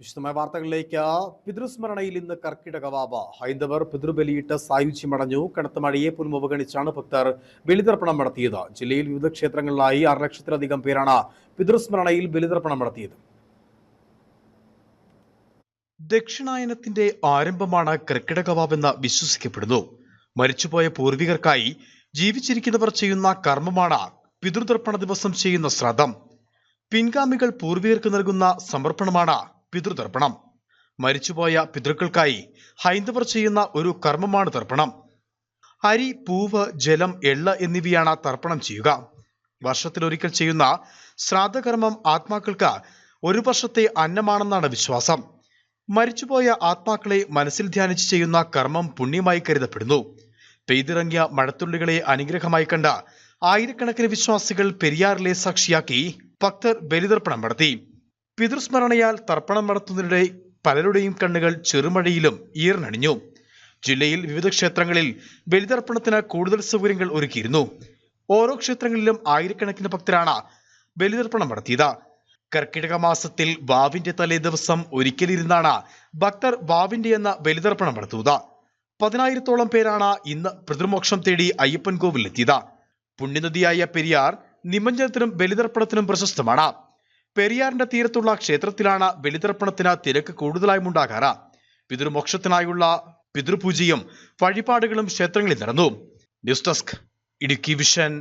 വിശദമായ വാർത്തകളിലേക്ക് പിതൃസ്മരണയിൽ ഇന്ന് കർക്കിടക വാവ ഹൈന്ദവർ പിതൃബലിയിട്ട് സായുജ്യമടഞ്ഞു. കനത്ത മഴയെ പോലും അവഗണിച്ചാണ് ഭക്തർ ബലിതർപ്പണം നടത്തിയത്. ജില്ലയിൽ വിവിധ ക്ഷേത്രങ്ങളിലായി ആറ് ലക്ഷത്തിലധികം പേരാണ് പിതൃസ്മരണയിൽ ബലിതർപ്പണം നടത്തിയത്. ദക്ഷിണായനത്തിന്റെ ആരംഭമാണ് കർക്കിടകവാവെന്ന് വിശ്വസിക്കപ്പെടുന്നു. മരിച്ചുപോയ പൂർവികർക്കായി ജീവിച്ചിരിക്കുന്നവർ ചെയ്യുന്ന കർമ്മമാണ് പിതൃതർപ്പണ ദിവസം ചെയ്യുന്ന ശ്രാദ്ധം. പിൻഗാമികൾ പൂർവികർക്ക് നൽകുന്ന സമർപ്പണമാണ് പിതൃതർപ്പണം. മരിച്ചുപോയ പിതൃക്കൾക്കായി ഹൈന്ദവർ ചെയ്യുന്ന ഒരു കർമ്മമാണ് തർപ്പണം. അരി പൂവ് ജലം എള്ള എന്നിവയാണ് തർപ്പണം ചെയ്യുക. വർഷത്തിലൊരിക്കൽ ചെയ്യുന്ന ശ്രാദ്ധകർമ്മം ആത്മാക്കൾക്ക് ഒരു വർഷത്തെ അന്നമാണെന്നാണ് വിശ്വാസം. മരിച്ചുപോയ ആത്മാക്കളെ മനസ്സിൽ ധ്യാനിച്ച് ചെയ്യുന്ന കർമ്മം പുണ്യമായി കരുതപ്പെടുന്നു. പെയ്തിറങ്ങിയ മഴത്തുള്ളികളെ അനുഗ്രഹമായി കണ്ട ആയിരക്കണക്കിന് വിശ്വാസികൾ പെരിയാറിലെ സാക്ഷിയാക്കി ഭക്തർ ബലിതർപ്പണം നടത്തി. പിതൃസ്മരണയാൽ തർപ്പണം നടത്തുന്നതിനിടെ പലരുടെയും കണ്ണുകൾ ചെറുമഴയിലും ഈർന്നണിഞ്ഞു. ജില്ലയിൽ വിവിധ ക്ഷേത്രങ്ങളിൽ ബലിതർപ്പണത്തിന് കൂടുതൽ സൗകര്യങ്ങൾ ഒരുക്കിയിരുന്നു. ഓരോ ക്ഷേത്രങ്ങളിലും ആയിരക്കണക്കിന് ഭക്തരാണ് ബലിതർപ്പണം നടത്തിയത്. കർക്കിടക മാസത്തിൽ വാവിന്റെ തലേ ദിവസം ഒരിക്കലിരുന്നാണ് ഭക്തർ വാവിന്റെ എന്ന ബലിതർപ്പണം നടത്തുക പതിനായിരത്തോളം പേരാണ് ഇന്ന് പിതൃമോക്ഷം തേടി അയ്യപ്പൻ കോവിലെത്തിയത്. പുണ്യനദിയായ പെരിയാർ നിമഞ്ജനത്തിനും ബലിതർപ്പണത്തിനും പ്രശസ്തമാണ്. പെരിയാറിന്റെ തീരത്തുള്ള ക്ഷേത്രത്തിലാണ് ബലിതർപ്പണത്തിന് തിരക്ക് കൂടുതലായും ഉണ്ടാകാറ്. പിതൃമോക്ഷത്തിനായുള്ള പിതൃപൂജയും വഴിപാടുകളും ക്ഷേത്രങ്ങളിൽ നടന്നു. News desk Idukki vision.